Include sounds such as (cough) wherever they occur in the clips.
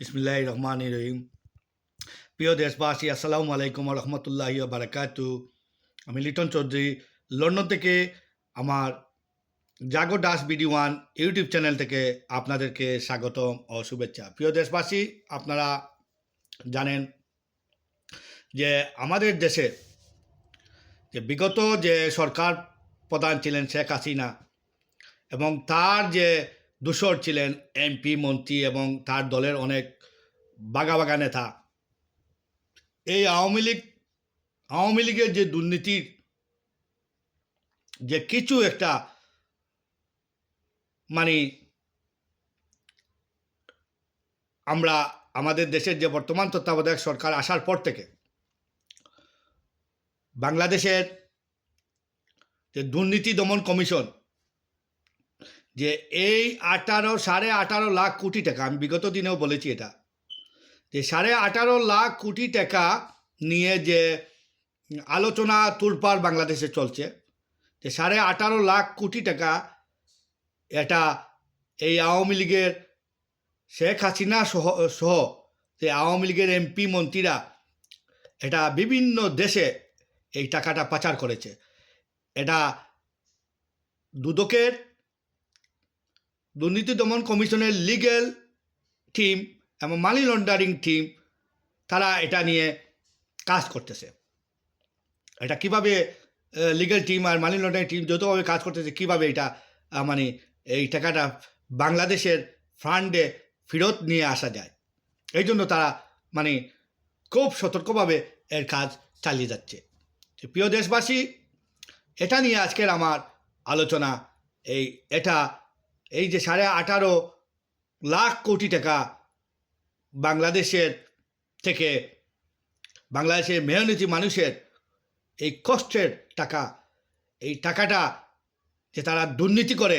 বিসমিল্লাহ রহমান রহিম প্রিয় দেশবাসী, আসসালামু আলাইকুম রহমতুল্লাহ বারাকাতু আমি লিটন চৌধুরী, লন্ডন থেকে আমার Jago Das BD one YouTube channel থেকে আপনাদেরকে স্বাগতম ও শুভেচ্ছা। প্রিয় দেশবাসী, আপনারা জানেন যে আমাদের দেশে যে বিগত যে সরকার প্রধান ছিলেন শেখ হাসিনা এবং তার যে দূষর ছিলেন এমপি মন্ত্রী এবং তার দলের অনেক বাগা বাগা নেতা। এই আওয়ামী লীগ, আওয়ামী লীগের যে দুর্নীতির যে কিছু একটা মানে আমরা আমাদের দেশের যে বর্তমান তত্ত্বাবধায়ক সরকার আসার পর থেকে বাংলাদেশের যে দুর্নীতি দমন কমিশন যে এই আঠারো, সাড়ে আঠারো লাখ কোটি টাকা, আমি বিগত দিনেও বলেছি এটা, যে সাড়ে আঠারো লাখ কোটি টাকা নিয়ে যে আলোচনা তুলপার বাংলাদেশে চলছে, যে সাড়ে আঠারো লাখ কোটি টাকা এটা এই আওয়ামী লীগের শেখ হাসিনা সহ সহ যে আওয়ামী লীগের এমপি মন্ত্রীরা এটা বিভিন্ন দেশে এই টাকাটা পাচার করেছে। এটা দুদকের দুর্নীতি দমন কমিশনের লিগেল টিম এবং মানি লন্ডারিং টিম তারা এটা নিয়ে কাজ করতেছে। এটা কীভাবে লিগেল টিম আর মানি লন্ডারিং টিম যৌথভাবে কাজ করতেছে, কীভাবে এটা মানে এই টাকাটা বাংলাদেশের ফান্ডে ফেরত নিয়ে আসা যায়। এই জন্য তারা মানে খুব সতর্কভাবে এর কাজ চালিয়ে যাচ্ছে। প্রিয় দেশবাসী, এটা নিয়ে আজকের আমার আলোচনা এই, এটা এই যে সাড়ে আঠারো লাখ কোটি টাকা বাংলাদেশের থেকে বাংলাদেশের মেহনতি মানুষের এই কষ্টের টাকা, এই টাকাটা যে তারা দুর্নীতি করে,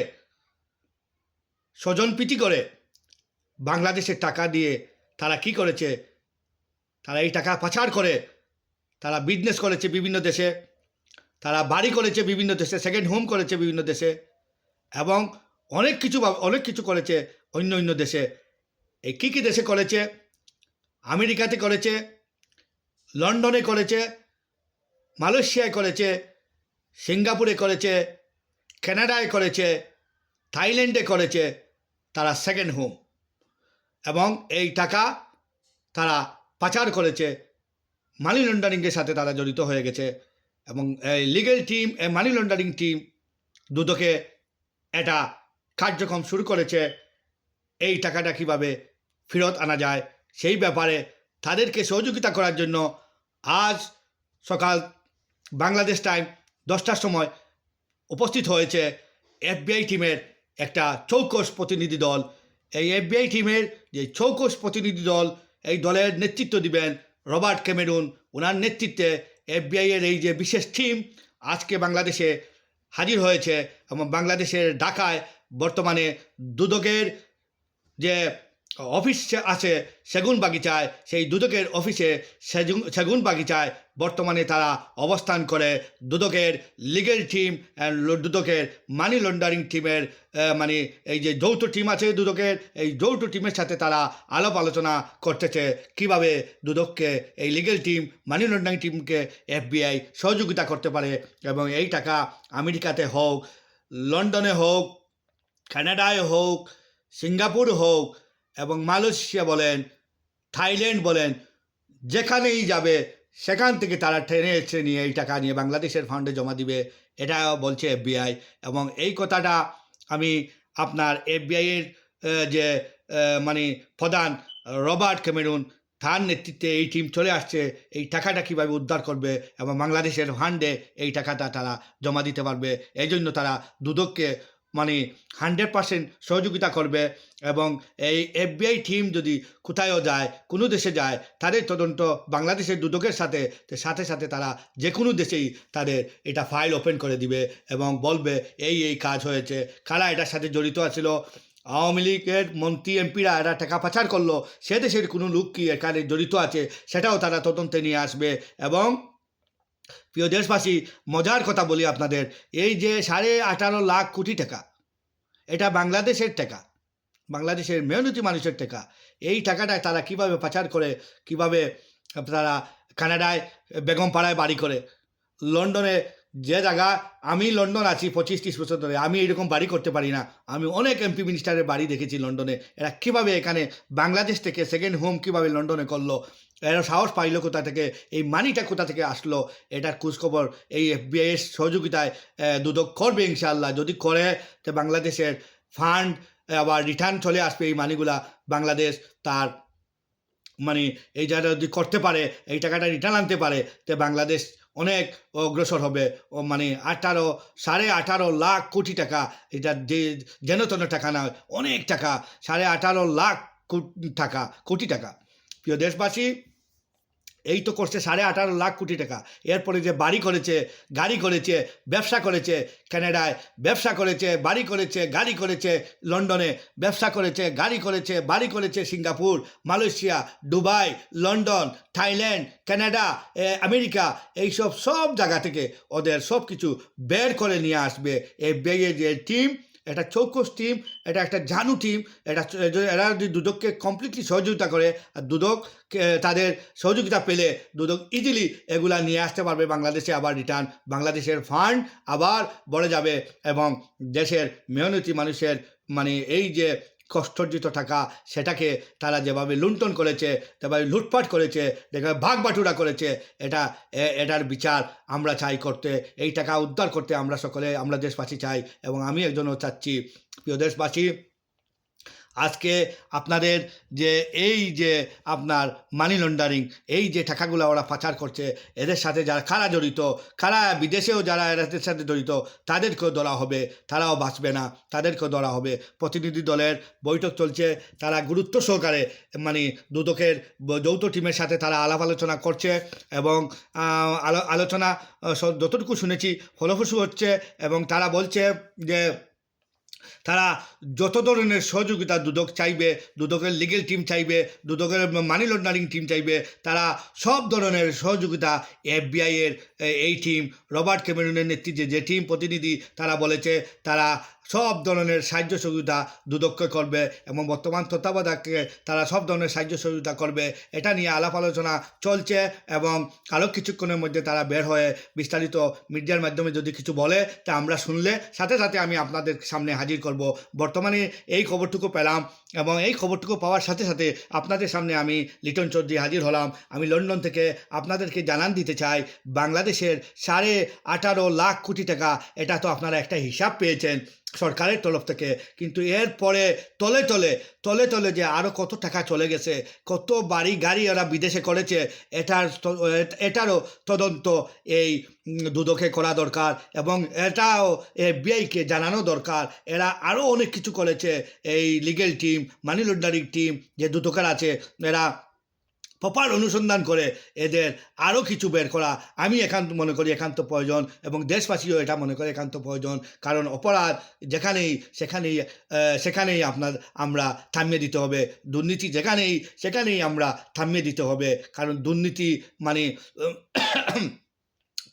স্বজনপ্রীতি করে বাংলাদেশের টাকা দিয়ে তারা কি করেছে? তারা এই টাকা পাচার করে, তারা বিজনেস করেছে বিভিন্ন দেশে, তারা বাড়ি করেছে বিভিন্ন দেশে সেকেন্ড হোম করেছে বিভিন্ন দেশে এবং অনেক কিছু অনেক কিছু করেছে, অন্য অন্য দেশে। এই কী কী দেশে করেছে? আমেরিকাতে করেছে, লন্ডনে করেছে, মালয়েশিয়ায় করেছে, সিঙ্গাপুরে করেছে, কানাডায় করেছে, থাইল্যান্ডে করেছে, তারা সেকেন্ড হোম এবং এই টাকা তারা পাচার করেছে। মানি লন্ডারিংয়ের সাথে তারা জড়িত হয়ে গেছে। এবং এই legal team money laundering team দুদকে এটা কার্যক্রম শুরু করেছে, এই টাকাটা কীভাবে ফেরত আনা যায় সেই ব্যাপারে তাদেরকে সহযোগিতা করার জন্য আজ সকাল বাংলাদেশ টাইম দশটার সময় উপস্থিত হয়েছে এফবিআই টিমের একটা চৌকস প্রতিনিধি দল। এই এফবিআই টিমের যে চৌকস প্রতিনিধি দল, এই দলের নেতৃত্ব দিবেন রবার্ট ক্যামেরুন। ওনার নেতৃত্বে এফবিআইয়ের এই যে বিশেষ টিম আজকে বাংলাদেশে হাজির হয়েছে এবং বাংলাদেশের ঢাকায় বর্তমানে দুদকের যে অফিস আছে সেগুন বাগিচায়, সেই দুদকের অফিসে সেগুন বাগিচায় বর্তমানে তারা অবস্থান করে। দুদকের লিগেল টিম অ্যান্ড দুদকের মানি লন্ডারিং টিমের মানে এই যে যৌথ টিম আছে দুদকের, এই যৌথ টিমের সাথে তারা আলাপ আলোচনা করতেছে। কীভাবে দুদককে এই লিগেল টিম মানি লন্ডারিং টিমকে এফবিআই সহযোগিতা করতে পারে এবং এই টাকা আমেরিকাতে হোক, লন্ডনে হোক কানাডায় হোক, সিঙ্গাপুর হোক এবং মালয়েশিয়া বলেন, থাইল্যান্ড বলেন, যেখানেই যাবে, সেখান থেকে তারা ট্রেনে এসে নিয়ে এই টাকা নিয়ে বাংলাদেশের ফান্ডে জমা দিবে এটা বলছে এফবিআই এবং এই কথাটা আমি আপনার এফবিআইয়ের যে মানে প্রধান রবার্ট ক্যামেরুন, তার নেতৃত্বে এই টিম চলে আসছে, এই টাকাটা কীভাবে উদ্ধার করবে এবং বাংলাদেশের ফান্ডে এই টাকাটা তারা জমা দিতে পারবে, এই জন্য তারা দুদককে মানে হান্ড্রেড পার্সেন্ট সহযোগিতা করবে এবং এই এফবিআই টিম যদি কোথায়ও যায়, কোনো দেশে যায়, তাদের তদন্ত বাংলাদেশের দুদকের সাথে সাথে সাথে তারা যে কোনো দেশেই তাদের এটা ফাইল ওপেন করে দিবে এবং বলবে, এই এই কাজ হয়েছে। কারা এটার সাথে জড়িত আছিল? আওয়ামী লীগের মন্ত্রী, এমপিরা এরা টাকা পাচার করল। সে দেশের কোনো লোক কি এখানে জড়িত আছে? সেটাও তারা তদন্তে নিয়ে আসবে এবং প্রিয় দেশবাসী, মজার কথা বলি আপনাদের। এই যে সাড়ে আঠারো লাখ কোটি টাকা, এটা বাংলাদেশের টাকা, বাংলাদেশের মেহনতি মানুষের টাকা। এই টাকাটা তারা কীভাবে পাচার করে, কীভাবে তারা কানাডায়, বেগমপাড়ায় বাড়ি করে? লন্ডনে যে জায়গা, আমি লন্ডন আছি পঁচিশ ত্রিশ বছর ধরে, আমি এরকম বাড়ি করতে পারি না। আমি অনেক এমপি মিনিস্টারের বাড়ি দেখেছি লন্ডনে। এরা কীভাবে এখানে বাংলাদেশ থেকে সেকেন্ড হোম কীভাবে লন্ডনে করল? এরা সাহস পাইলো কোথা থেকে? এই মানিটা কোথা থেকে আসলো? এটার খোঁজখবর এই এফবিআই এর সহযোগিতায় দুদক করবে ইনশাআল্লাহ। যদি করে, তো বাংলাদেশের ফান্ড আবার রিটার্ন চলে আসবে এই মানিগুলা বাংলাদেশ তার মানে এই যারা যদি করতে পারে, এই টাকাটা রিটার্ন আনতে পারে, তো বাংলাদেশ অনেক অগ্রসর হবে। ও মানে আঠারো, সাড়ে আঠারো লাখ কোটি টাকা, এটা যে যেন তেন টাকা না অনেক টাকা, সাড়ে আঠারো লাখ টাকা, কোটি টাকা। প্রিয় দেশবাসী এই তো করছে সাড়ে আঠারো লাখ কোটি টাকা। এরপরে যে বাড়ি করেছে গাড়ি করেছে ব্যবসা করেছে কানাডায় ব্যবসা করেছে বাড়ি করেছে গাড়ি করেছে লন্ডনে ব্যবসা করেছে গাড়ি করেছে বাড়ি করেছে Singapore Malaysia Dubai London Thailand Canada এ, আমেরিকা এইসব সব জায়গা থেকে ওদের সব কিছু বের করে নিয়ে আসবে এই বেগে যে টিম এটা চৌকস টিম এটা একটা জানু টিম এটা এরা যদি দুদককে কমপ্লিটলি সহযোগিতা করে, আর দুদক তাদের সহযোগিতা পেলে দুদক ইজিলি এগুলা নিয়ে আসতে পারবে, বাংলাদেশে আবার রিটার্ন বাংলাদেশের ফান্ড আবার বড়ে যাবে এবং দেশের মেহনতি মানুষের মানে এই যে কষ্টার্জিত টাকা সেটাকে তারা যেভাবে লুণ্ঠন করেছে, যেভাবে লুটপাট করেছে, যেভাবে ভাগ বাটুরা করেছে, এটা এটার বিচার আমরা চাই করতে, এই টাকা উদ্ধার করতে আমরা সকলে, আমরা দেশবাসী চাই এবং আমি একজনও চাচ্ছি। প্রিয় দেশবাসী আজকে আপনাদের যে এই যে আপনার মানি লন্ডারিং এই যে টাকাগুলো ওরা পাচার করছে, এদের সাথে যারা, কারা জড়িত, কারা বিদেশেও যারা এদের সাথে জড়িত, তাদেরকেও ধরা হবে, তারাও বাঁচবে না, তাদেরকেও ধরা হবে। প্রতিনিধি দলের বৈঠক চলছে, তারা গুরুত্ব সহকারে মানে দুদকের যৌথ টিমের সাথে তারা আলাপ আলোচনা করছে এবং আলো- আলোচনা যতটুকু শুনেছি, ফলপ্রসূ হচ্ছে এবং তারা বলছে যে তারা যত ধরনের সহযোগিতা দুদক চাইবে, দুদকের লিগেল টিম চাইবে, দুদকের মানি লন্ডারিং টিম চাইবে, তারা সব ধরনের সহযোগিতা এফবিআইয়ের এই টিম রবার্ট ক্যামেরুনের নেতৃত্বে যে টিম প্রতিনিধি তারা বলেছে, তারা সব ধরনের সাহায্য সহযোগিতা দুদককে করবে এবং বর্তমান তত্ত্বাবধায়ককে তারা সব ধরনের সাহায্য সহযোগিতা করবে। এটা নিয়ে আলাপ আলোচনা চলছে এবং আরও কিছুক্ষণের মধ্যে তারা বের হয়ে বিস্তারিত মিডিয়ার মাধ্যমে যদি কিছু বলে, তা আমরা শুনলে সাথে সাথে আমি আপনাদের সামনে হাজির করব। বর্তমানে এই খবরটুকু পেলাম এবং এই খবরটুকু পাওয়ার সাথে সাথে আপনাদের সামনে আমি লিটন চৌধুরী হাজির হলাম। আমি লন্ডন থেকে আপনাদেরকে জানান দিতে চাই, বাংলাদেশের সাড়ে আঠারো লাখ কোটি টাকা, এটা তো আপনারা একটা হিসাব পেয়েছেন। সরকারের তরফ থেকে। কিন্তু এর পরে তলে তলে তলে তলে যে আরও কত টাকা চলে গেছে, কত বাড়ি গাড়ি ওরা বিদেশে করেছে, এটার এটারও তদন্ত এই দুদকে করা দরকার এবং এটাও এফবিআইকে জানানো দরকার। এরা আরও অনেক কিছু করেছে, এই legal team money laundering team যে দুদকের আছে, এরা প্রপার অনুসন্ধান করে এদের আরও কিছু বের করা। আমি একান্ত মনে করি একান্ত প্রয়োজন এবং দেশবাসীও এটা মনে করে একান্ত প্রয়োজন। কারণ অপরাধ যেখানেই, সেখানেই সেখানেই আপনার, আমরা থামিয়ে দিতে হবে। দুর্নীতি যেখানেই, সেখানেই আমরা থামিয়ে দিতে হবে। কারণ দুর্নীতি মানে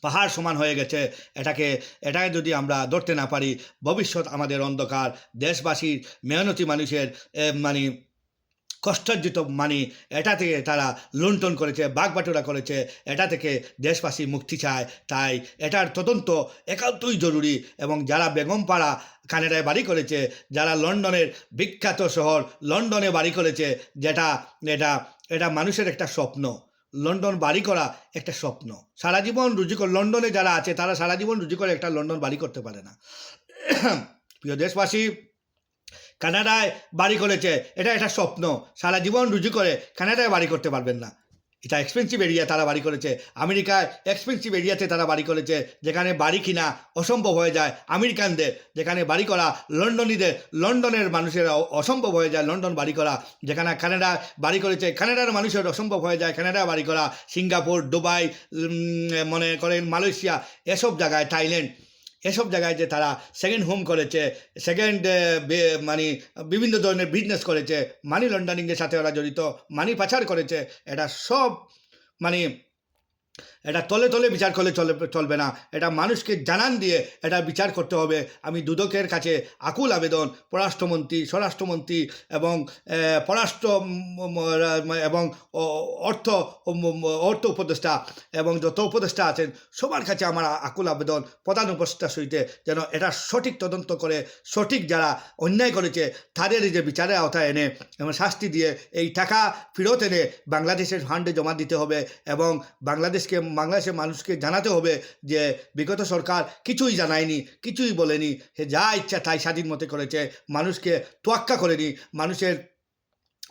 পাহাড় সমান হয়ে গেছে। এটাকে এটাকে যদি আমরা ধরতে না পারি, ভবিষ্যৎ আমাদের অন্ধকার। দেশবাসীর মেহনতি মানুষের মানে কষ্টার্জিত মানি এটা থেকে তারা লুণ্ঠন করেছে, বাগবাটুরা করেছে, এটা থেকে দেশবাসী মুক্তি চায়। তাই এটার তদন্ত একান্তই জরুরি এবং যারা বেগমপাড়া, কানাডায় বাড়ি করেছে, যারা লন্ডনের বিখ্যাত শহর লন্ডনে বাড়ি করেছে, যেটা, এটা এটা মানুষের একটা স্বপ্ন। লন্ডন বাড়ি করা একটা স্বপ্ন। সারা জীবন রুজি করে, লন্ডনে যারা আছে, তারা সারা জীবন রুজি করে একটা লন্ডন বাড়ি করতে পারে না। (clears throat) প্রিয় দেশবাসী কানাডায় বাড়ি করেছে। এটা একটা স্বপ্ন। সারা জীবন রুজু করে কানাডায় বাড়ি করতে পারবেন না। এটা এক্সপেন্সিভ এরিয়া তারা বাড়ি করেছে। আমেরিকায় এক্সপেন্সিভ এরিয়াতে তারা বাড়ি করেছে, যেখানে বাড়ি কিনা অসম্ভব হয়ে যায়। আমেরিকানদের, যেখানে বাড়ি করা লন্ডনীদের, লন্ডনের মানুষের অসম্ভব হয়ে যায়। লন্ডন বাড়ি করা, যেখানে কানাডা বাড়ি করেছে। কানাডার মানুষের অসম্ভব হয়ে যায়। কানাডা বাড়ি করা, সিঙ্গাপুর, দুবাই মনে করেন মালয়েশিয়া, এসব জায়গায়, থাইল্যান্ড। এসব জায়গায় যে তারা সেকেন্ড হোম করেছে সেকেন্ড মানে বিভিন্ন ধরনের বিজনেস করেছে মানি লন্ডারিংয়ের সাথে ওরা জড়িত মানি পাচার করেছে, এটা সব মানে এটা তলে তলে বিচার করলে চলে, চলবে না। এটা মানুষকে জানান দিয়ে এটা বিচার করতে হবে। আমি দুদকের কাছে আকুল আবেদন, পররাষ্ট্রমন্ত্রী, স্বরাষ্ট্রমন্ত্রী এবং পররাষ্ট্র এবং অর্থ অর্থ উপদেষ্টা এবং যত উপদেষ্টা আছেন, সবার কাছে আমার আকুল আবেদন, প্রধান উপদেষ্টা সহিতে যেন এটা সঠিক তদন্ত করে, সঠিক যারা অন্যায় করেছে, তাদের যে বিচারের আওতায় এনে, এবং শাস্তি দিয়ে এই টাকা ফেরত এনে বাংলাদেশের ফান্ডে জমা দিতে হবে এবং বাংলাদেশকে, বাংলাদেশের মানুষকে জানাতে হবে যে বিগত সরকার কিছুই জানায়নি, কিছুই বলেনি। সে যা ইচ্ছা তাই স্বাধীন মতে করেছে। মানুষকে তোয়াক্কা করেনি। মানুষের,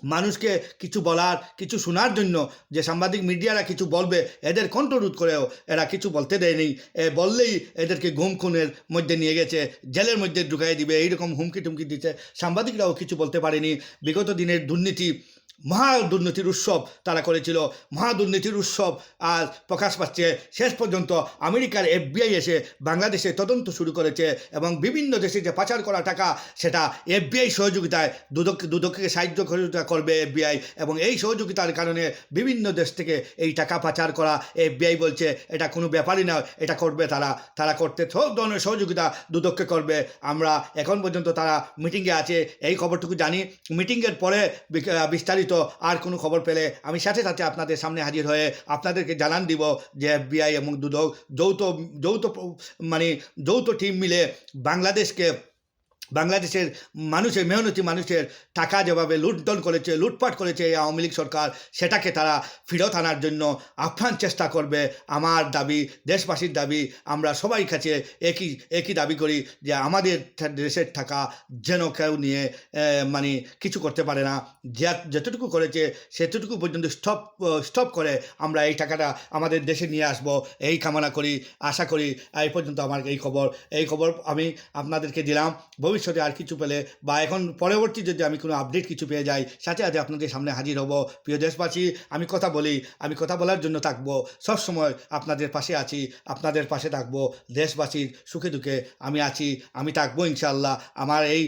মানুষকে কিছু বলার, কিছু শোনার জন্য যে সাংবাদিক মিডিয়ারা কিছু বলবে, এদের কণ্ঠরোধ করেও এরা কিছু বলতে দেয়নি। এ বললেই এদেরকে ঘুম খুনের মধ্যে নিয়ে গেছে, জেলের মধ্যে ঢুকাই দিবে, এইরকম হুমকি টুমকি দিচ্ছে সাংবাদিকরাও কিছু বলতে পারেনি। বিগত দিনের দুর্নীতি মহা দুর্নীতির উৎসব তারা করেছিল। মহা দুর্নীতির উৎসব আজ প্রকাশ পাচ্ছে। শেষ পর্যন্ত আমেরিকার এফবিআই এসে বাংলাদেশে তদন্ত শুরু করেছে এবং বিভিন্ন দেশে যে পাচার করা টাকা, সেটা এফবিআই সহযোগিতায় দুদক দুদককে সাহায্য করবে এফবিআই এবং এই সহযোগিতার কারণে বিভিন্ন দেশ থেকে এই টাকা পাচার করা এফবিআই বলছে, এটা কোনো ব্যাপারই নয় এটা করবে তারা। তারা করতে সব ধরনের সহযোগিতা দুদককে করবে। আমরা এখন পর্যন্ত তারা মিটিংয়ে আছে, এই খবরটুকু জানি। মিটিংয়ের পরে বিস্তারিত আর কোনো খবর পেলে আমি সাথে সাথে আপনাদের সামনে হাজির হয়ে আপনাদেরকে জানান দিব যে এফবিআই এবং দুদক যৌথ যৌথ মানে যৌথ টিম মিলে বাংলাদেশকে বাংলাদেশের মানুষের, মেহনতি মানুষের টাকা যেভাবে লুটডন করেছে, লুটপাট করেছে এই আওয়ামী লীগ সরকার, সেটাকে তারা ফেরত আনার জন্য আপ্রাণ চেষ্টা করবে। আমার দাবি, দেশবাসীর দাবি, আমরা সবাই কাছে একই একই দাবি করি যে আমাদের দেশের টাকা যেন কেউ নিয়ে মানে কিছু করতে পারে না। যতটুকু করেছে, সেতটুকু পর্যন্ত স্টপ স্টপ করে আমরা এই টাকাটা আমাদের দেশে নিয়ে আসব। এই কামনা করি, আশা করি, এই পর্যন্ত আমার এই খবর। এই খবর আমি আপনাদেরকে দিলাম। ভবিষ্যতে আর কিছু পেলে বা এখন পরবর্তী যদি আমি কোনো আপডেট কিছু পেয়ে যাই, সাথে সাথে আপনাদের সামনে হাজির হব। প্রিয় দেশবাসী, আমি কথা বলি, আমি কথা বলার জন্য থাকব। সবসময় আপনাদের পাশে আছি, আপনাদের পাশে থাকব। দেশবাসীর সুখে দুঃখে আমি আছি, আমি থাকব ইনশাল্লাহ আমার এই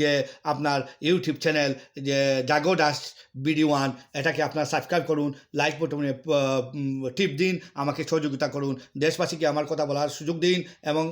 যে আপনার ইউটিউব চ্যানেল যে জাগো দাস বিডি ওয়ান এটাকে আপনার সাবস্ক্রাইব করুন লাইক বটনে টিপ দিন, আমাকে সহযোগিতা করুন। দেশবাসীকে আমার কথা বলার সুযোগ দিন এবং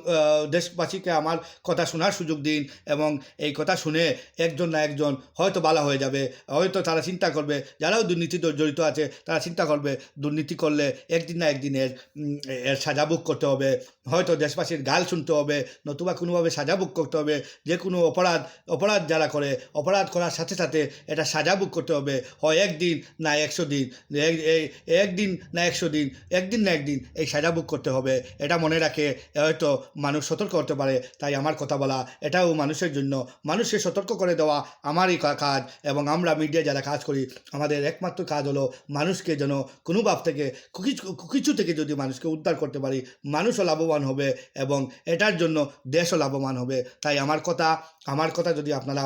দেশবাসীকে আমার কথা শোনার সুযোগ দিন। এবং এই কথা শুনে একজন না একজন হয়তো বালা হয়ে যাবে। হয়তো তারা চিন্তা করবে যারাও দুর্নীতিতে জড়িত আছে তারা চিন্তা করবে দুর্নীতি করলে একদিন না একদিনের উম, এর সাজা বুক করতে হবে। হয়তো দেশবাসীর গাল শুনতে হবে নতুবা কোনোভাবে সাজা বুক করতে হবে যে কোনো অপরাধ অপরাধ যারা করে অপরাধ করার সাথে সাথে এটা সাজা বুক করতে হবে। হয় একদিন না একশো দিন একদিন না একশো দিন একদিন না একদিন এই সাজা বুক করতে হবে। এটা মনে রাখে হয়তো মানুষ সতর্ক করতে পারে তাই আমার কথা বলা। এটাও মানুষের জন্য। মানুষকে সতর্ক করে দেওয়া আমারই কাজ এবং আমরা মিডিয়া যারা কাজ করি, আমাদের একমাত্র কাজ হলো মানুষকে যেন কোনো ভাব থেকে, কিছু কিছু থেকে যদি মানুষকে উদ্ধার করতে পারি, মানুষও লাভবান হবে এবং এটার জন্য দেশও লাভবান হবে। তাই আমার কথা আমার কথা যদি আপনারা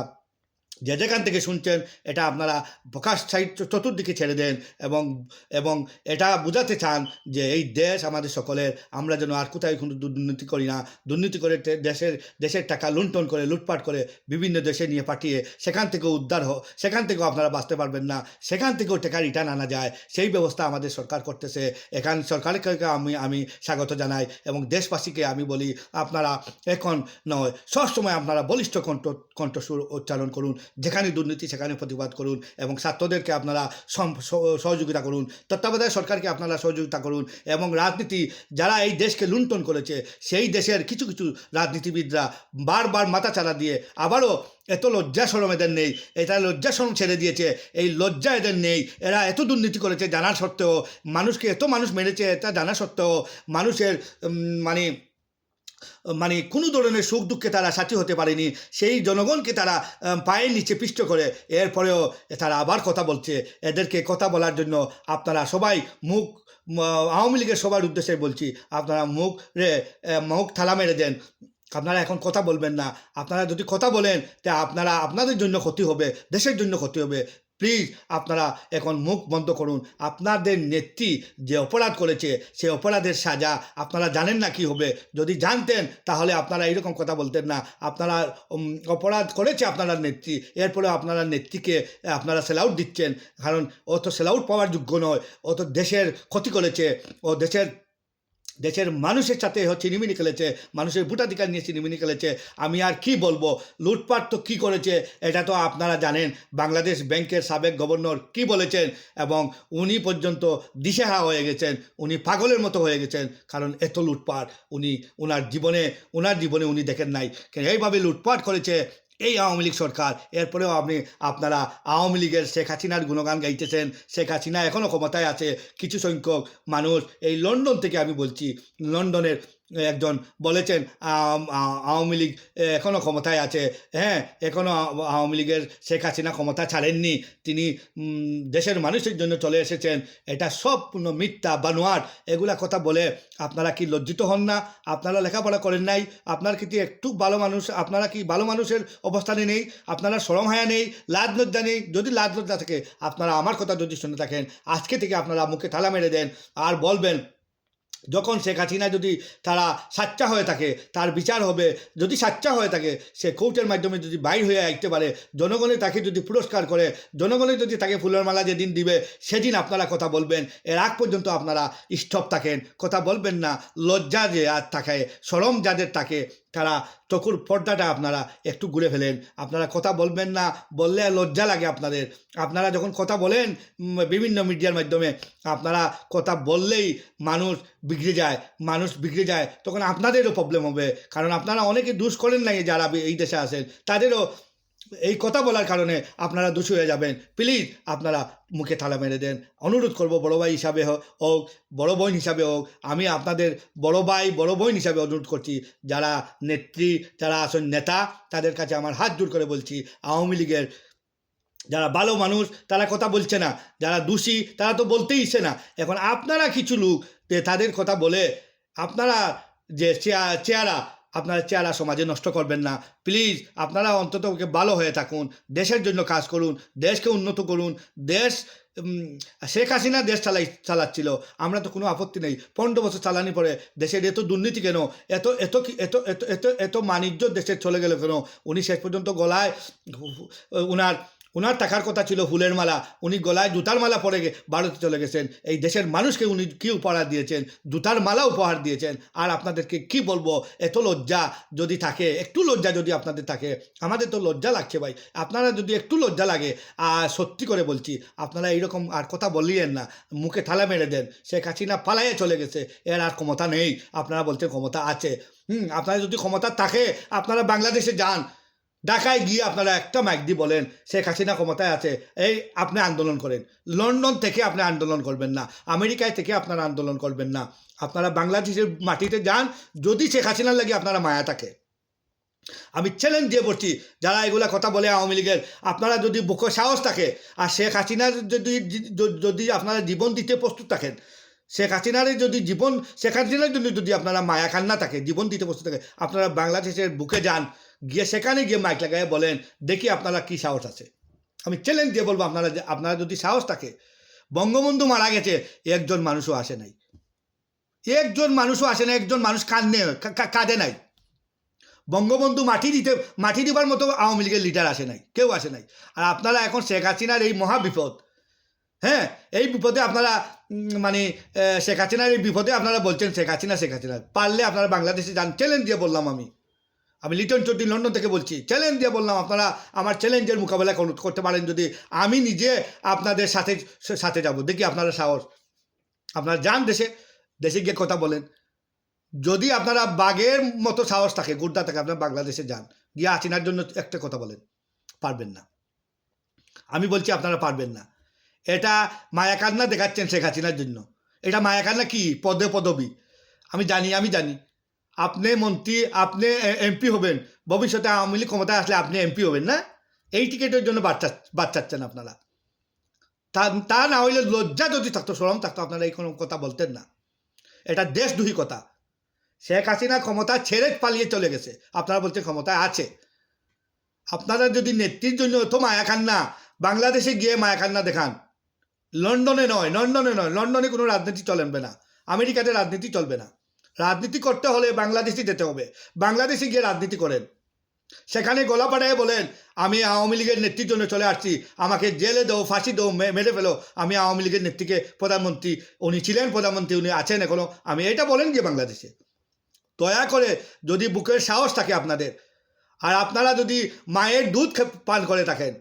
যে যেখান থেকে শুনছেন, এটা আপনারা প্রকাশ সাহিত্য চতুর্দিকে ছেড়ে দেন এবং এবং এটা বোঝাতে চান যে এই দেশ আমাদের সকলের, আমরা যেন আর কোথায় কোনো দুর্নীতি করি না। দুর্নীতি করে দেশের দেশের টাকা লুণ্ঠন করে, লুটপাট করে বিভিন্ন দেশে নিয়ে পাঠিয়ে সেখান থেকেও উদ্ধার হোক সেখান থেকেও আপনারা বাঁচতে পারবেন না। সেখান থেকেও টাকা রিটার্ন আনা যায়। সেই ব্যবস্থা আমাদের সরকার করতেছে। এখান সরকারকে আমি আমি স্বাগত জানাই এবং দেশবাসীকে আমি বলি, আপনারা এখন নয়, সবসময় আপনারা বলিষ্ঠ কণ্ঠ, কণ্ঠস্বর উচ্চারণ করুন। যেখানে দুর্নীতি, সেখানে প্রতিবাদ করুন এবং ছাত্রদেরকে আপনারা সহযোগিতা করুন। তত্ত্বাবধায়ক সরকারকে আপনারা সহযোগিতা করুন এবং রাজনীতি, যারা এই দেশকে লুণ্ঠন করেছে, সেই দেশের কিছু কিছু রাজনীতিবিদরা বারবার মাথা চালা দিয়ে আবারও এত লজ্জা সরম এদের নেই এটা লজ্জা সরম ছেড়ে দিয়েছে, এই লজ্জা এদের নেই, এরা এত দুর্নীতি করেছে জানা সত্ত্বেও, মানুষকে এত মানুষ মেরেছে, এটা জানা সত্ত্বেও, মানুষের মানে মানে কোনো ধরনের সুখ দুঃখে তারা সাথী হতে পারেনি। সেই জনগণকে তারা পায়ের নিচে পিষ্ট করে। এরপরেও তারা আবার কথা বলছে। এদেরকে কথা বলার জন্য আপনারা সবাই মুখ আওয়ামী লীগের সবার উদ্দেশ্যে বলছি, আপনারা মুখ রে মুখ থালা মেরে দেন। আপনারা এখন কথা বলবেন না। আপনারা যদি কথা বলেন, তা আপনারা, আপনাদের জন্য ক্ষতি হবে, দেশের জন্য ক্ষতি হবে। প্লিজ আপনারা এখন মুখ বন্ধ করুন। আপনাদের নেত্রী যে অপরাধ করেছে সে অপরাধের সাজা আপনারা জানেন না কি হবে। যদি জানতেন, তাহলে আপনারা এরকম কথা বলতেন না। আপনারা অপরাধ করেছে আপনারা নেত্রী। এরপরে আপনারা নেত্রীকে, আপনারা সেল আউট দিচ্ছেন। কারণ ও তো সেল আউট পাওয়ার যোগ্য নয়। ও তো দেশের ক্ষতি করেছে। ও দেশের দেশের মানুষের সাথে হ চিনিমিনি খেলেছে, মানুষের ভোটাধিকার নিয়ে চিনিমিনি খেলেছে। আমি আর কি বলব? লুটপাট তো কী করেছে, এটা তো আপনারা জানেন। বাংলাদেশ ব্যাংকের সাবেক গভর্নর কি বলেছেন? এবং উনি পর্যন্ত দিশেহা হয়ে গেছেন, উনি পাগলের মতো হয়ে গেছেন, কারণ এত লুটপাট। উনি ওনার জীবনে ওনার জীবনে উনি দেখেন নাই। এইভাবে লুটপাট করেছে এই আওয়ামী লীগ সরকার, এরপরেও আপনি, আপনারা আওয়ামী লীগের শেখ হাসিনার গুণগান গাইতেছেন, শেখ হাসিনা এখনও ক্ষমতায় আছে, কিছু সংখ্যক মানুষ এই লন্ডন থেকে আমি বলছি, লন্ডনের একজন বলেছেন আওয়ামী লীগ এখনও ক্ষমতায় আছে। হ্যাঁ এখনও আওয়ামী লীগের শেখ হাসিনা ক্ষমতা ছাড়েননি। তিনি দেশের মানুষের জন্য চলে এসেছেন। এটা সম্পূর্ণ মিথ্যা বানোয়ার এগুলা কথা বলে আপনারা কি লজ্জিত হন না? আপনারা লেখাপড়া করেন নাই? আপনার কি একটু ভালো মানুষ? আপনারা কি ভালো মানুষের অবস্থানে নেই? আপনারা সরম হায়া নেই? লাজ লজ্জা নেই? যদি লাজ লজ্জা থাকে, আপনারা আমার কথা যদি শুনে থাকেন, আজকে থেকে আপনারা মুখে থালা মেরে দেন। আর বলবেন যখন শেখ হাসিনা যদি তারা সাচ্চা হয়ে থাকে, তার বিচার হবে, যদি সাচ্চা হয়ে থাকে, সে কোর্টের মাধ্যমে যদি বাইর হয়ে আসতে পারে, জনগণে তাকে যদি পুরস্কার করে, জনগণে যদি তাকে ফুলের মালা যেদিন দিবে, সেদিন আপনারা কথা বলবেন। এর আগ পর্যন্ত আপনারা স্টপ থাকেন। কথা বলবেন না, লজ্জা যে আর থাকে সরম যাদের থাকে তারা চকুর পর্দাটা আপনারা একটু ঘুরে ফেলেন। আপনারা কথা বলবেন না, বললে লজ্জা লাগে আপনাদের। আপনারা যখন কথা বলেন বিভিন্ন মিডিয়ার মাধ্যমে আপনারা কথা বললেই মানুষ বিগড়ে যায়, মানুষ বিগড়ে যায়। তখন আপনাদেরও প্রবলেম হবে। কারণ আপনারা অনেকে দোষ করেন নাই যারা এই দেশে আসেন তাদেরও এই কথা বলার কারণে আপনারা দোষী হয়ে যাবেন। প্লিজ আপনারা মুখে থালা মেরে দেন। অনুরোধ করব, বড় ভাই হিসাবে হোক বড় বোন হিসাবে হোক, আমি আপনাদের বড় ভাই, বড় বোন হিসাবে অনুরোধ করছি। যারা নেত্রী, যারা আসন নেতা, তাদের কাছে আমার হাত জোর করে বলছি, আওয়ামী লীগের যারা ভালো মানুষ, তারা কথা বলছে না। যারা দোষী, তারা তো বলতেই ইচ্ছে না। এখন আপনারা কিছু লোক তাদের কথা বলে, আপনারা যে চেহারা আপনারা চেহারা সমাজে নষ্ট করবেন না। প্লিজ আপনারা অন্তত ওকে ভালো হয়ে থাকুন, দেশের জন্য কাজ করুন, দেশকে উন্নত করুন। দেশ শেখ হাসিনা দেশ চালাই, চালাচ্ছিল। আমরা তো কোনো আপত্তি নেই। পনেরো বছর চালানি পরে দেশের এত দুর্নীতি কেন? এত এত কি- এত এত এত এত মানিজ্য দেশের চলে গেল কেন? উনি শেষ পর্যন্ত গলায় উনার ওনার টাকার কথা ছিল ফুলের মালা। উনি গলায় জুতার মালা পরে ভারতে চলে গেছেন। এই দেশের মানুষকে উনি কী উপহার দিয়েছেন? জুতার মালা উপহার দিয়েছেন। আর আপনাদেরকে কি বলব? এত লজ্জা যদি থাকে, একটু লজ্জা যদি আপনাদের থাকে, আমাদের তো লজ্জা লাগছে ভাই। আপনারা যদি একটু লজ্জা লাগে, আর সত্যি করে বলছি, আপনারা এইরকম আর কথা বললিয়েন না। মুখে থালা মেরে দেন। শেখ হাসিনা পালাইয়ে চলে গেছে। এর আর ক্ষমতা নেই। আপনারা বলছেন ক্ষমতা আছে। হুম আপনারা যদি ক্ষমতা থাকে, আপনারা বাংলাদেশে যান। ঢাকায় গিয়ে আপনারা একটা মাইক দিয়ে বলেন, শেখ হাসিনা ক্ষমতায় আছে, এই আপনি আন্দোলন করেন। লন্ডন থেকে আপনি আন্দোলন করবেন না, আমেরিকায় থেকে আপনারা আন্দোলন করবেন না। আপনারা বাংলাদেশের মাটিতে যান, যদি শেখ হাসিনার লাগে আপনারা মায়া থাকে। আমি চ্যালেঞ্জ দিয়ে বলছি, যারা এগুলা কথা বলে আওয়ামী লীগের, আপনারা যদি বুক সাহস থাকে, আর শেখ হাসিনার যদি যদি আপনারা জীবন দিতে প্রস্তুত থাকেন, শেখ হাসিনার যদি জীবন, শেখ হাসিনার জন্য যদি আপনারা মায়া কান্না থাকে, জীবন দিতে প্রস্তুত থাকে, আপনারা বাংলাদেশের বুকে যান গিয়ে সেখানে গিয়ে মাইক লাগাই বলেন, দেখি আপনারা কি সাহস আছে। আমি চ্যালেঞ্জ দিয়ে বলব, আপনারা যে, আপনারা যদি সাহস থাকে, বঙ্গবন্ধু মারা গেছে, একজন মানুষও আসে নাই। একজন মানুষও আসে না একজন মানুষ কান্দে কা- কা- কাঁদে নাই। বঙ্গবন্ধু মাটি দিতে, মাটি দিবার মতো আওয়ামী লীগের লিডার আসে নাই, কেউ আসে নাই। আর আপনারা এখন শেখ হাসিনার এই মহা বিপদ হ্যাঁ এই বিপদে আপনারা মানে শেখ হাসিনার এই বিপদে আপনারা বলছেন শেখ হাসিনা শেখ হাসিনা। পারলে আপনারা বাংলাদেশে যান চ্যালেঞ্জ দিয়ে বললাম আমি। আমি লিটন চৌধুরী লন্ডন থেকে বলছি। চ্যালেঞ্জ দিয়ে বললাম, আপনারা আমার চ্যালেঞ্জের মোকাবেলা করতে পারেন যদি। আমি নিজে আপনাদের সাথে সাথে যাব। দেখি আপনারা সাহস। আপনারা যান দেশে দেশে গিয়ে কথা বলেন। যদি আপনারা বাঘের মতো সাহস থাকে, গুড্ডা থাকে, আপনারা বাংলাদেশে যান। গিয়ে হাসিনার জন্য একটা কথা বলেন। পারবেন না। আমি বলছি আপনারা পারবেন না। এটা মায়াকান্না দেখাচ্ছেন শেখ হাসিনার জন্য। এটা মায়াকান্না কি? পদে পদবী। আমি জানি আমি জানি। আপনি মন্ত্রী, আপনি এমপি হবেন, ভবিষ্যতে আওয়ামী লীগ ক্ষমতায় আসলে আপনি এমপি হবেন না? এই টিকিটের জন্য বাচ্চা বাচ্চাচ্ছেন আপনারা। তা তা না হইলে লজ্জা যদি থাকতো, সরম থাকতো, আপনারা এই কোনো কথা বলতেন না। এটা দেশদ্রোহী কথা। শেখ হাসিনা ক্ষমতা ছেড়ে পালিয়ে চলে গেছে। আপনারা বলছেন ক্ষমতায় আছে। আপনারা যদি নেত্রীর জন্য এত মায়া কান্না বাংলাদেশে গিয়ে মায়া কান্না দেখান। লন্ডনে নয় লন্ডনে নয়, লন্ডনে কোনো রাজনীতি চলবে না। আমেরিকাতে রাজনীতি চলবে না। রাজনীতি করতে হলে বাংলাদেশে যেতে হবে। বাংলাদেশে গিয়ে রাজনীতি করেন। সেখানে গলাপাড়ায় বলেন, আমি আওয়ামী লীগের নেত্রীর জন্য চলে আসছি। আমাকে জেলে দাও, ফাঁসি দাও মেরে ফেলো। আমি আওয়ামী লীগের নেত্রীকে প্রধানমন্ত্রী, উনি ছিলেন প্রধানমন্ত্রী, উনি আছেন এখনও। আমি এটা বলেন গিয়ে বাংলাদেশে। দয়া করে যদি বুকের সাহস থাকে আপনাদের। আর আপনারা যদি মায়ের দুধ পান করে থাকেন।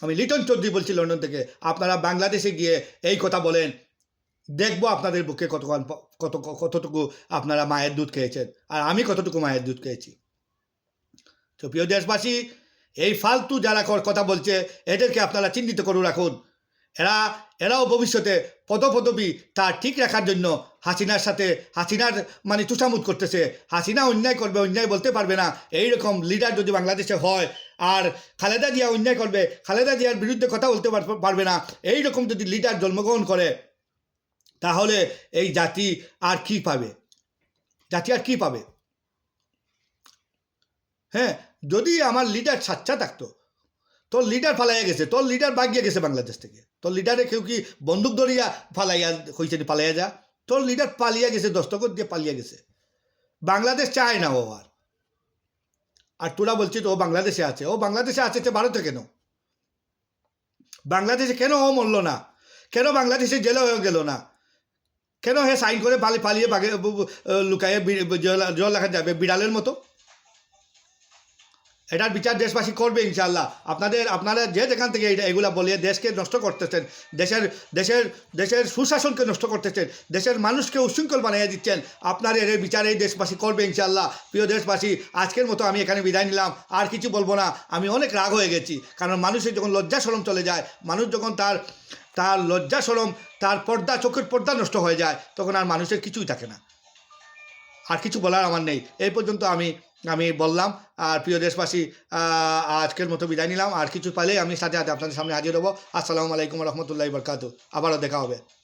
আমি লিটন চৌধুরী বলছি লন্ডন থেকে। আপনারা বাংলাদেশে গিয়ে এই কথা বলেন। দেখব আপনাদের বুকে কত কত কতটুকু আপনারা মায়ের দুধ খেয়েছেন। আর আমি কতটুকু মায়ের দুধ খেয়েছি। তো প্রিয় দেশবাসী, এই ফালতু যারা কথা বলছে, এদেরকে আপনারা চিহ্নিত করে রাখুন। এরা, এরাও ভবিষ্যতে পদপদবি তার ঠিক রাখার জন্য হাসিনার সাথে, হাসিনার মানে তুষামুদ করতেছে। হাসিনা অন্যায় করবে, অন্যায় বলতে পারবে না। এই রকম লিডার যদি বাংলাদেশে হয়, আর খালেদা জিয়া অন্যায় করবে, খালেদা জিয়ার বিরুদ্ধে কথা বলতে পার- পারবে না। এই রকম যদি লিডার জন্মগ্রহণ করে তাহলে এই জাতি আর কি পাবে? জাতি আর কি পাবে? হ্যাঁ যদি আমার লিডার সাচ্চা থাকতো, তোর লিডার ফালাইয়া গেছে, তোর লিডার বাগিয়ে গেছে বাংলাদেশ থেকে। তোর লিডারে কেউ কি বন্দুক ধরিয়া ফালাইয়া হয়েছে পালাইয়া যা? তোর লিডার পালিয়া গেছে, দস্তখত দিয়ে পালিয়ে গেছে। বাংলাদেশ চায় না ও আর। আর তোরা বলছিস ও বাংলাদেশে আছে। ও বাংলাদেশে আছে তো ভারতে কেন? বাংলাদেশে কেন ও মরল না? কেন বাংলাদেশে জেলে হয়ে গেল না? কেন হে সাইন করে পালি পালিয়ে বাগে লুকায়ে জল লেখা যাবে? বিড়ালের মতো? এটার বিচার দেশবাসী করবে ইনশাল্লাহ আপনাদের, আপনারা যে যেখান থেকে এটা এগুলা বলিয়ে দেশকে নষ্ট করতেছেন, দেশের দেশের দেশের সুশাসনকে নষ্ট করতেছেন, দেশের মানুষকে উশৃঙ্খল বানিয়ে দিচ্ছেন, আপনার এর বিচার এই দেশবাসী করবে ইনশাল্লাহ প্রিয় দেশবাসী, আজকের মতো আমি এখানে বিদায় নিলাম। আর কিছু বলব না, আমি অনেক রাগ হয়ে গেছি। কারণ মানুষের যখন লজ্জা সরম চলে যায়, মানুষ যখন তার তার লজ্জা সরম, তার পর্দা, চোখের পর্দা নষ্ট হয়ে যায়। তখন আর মানুষের কিছুই থাকে না। আর কিছু বলার আমার নেই। এই পর্যন্ত আমি আমি বললাম। আর প্রিয় দেশবাসী আজকের মতো বিদায় নিলাম। আর কিছু পাইলেই আমি সাথে সাথে আপনাদের সামনে হাজির হব। আসসালামু আলাইকুম রহমতুল্লাহ বরকাত আবারও দেখা হবে।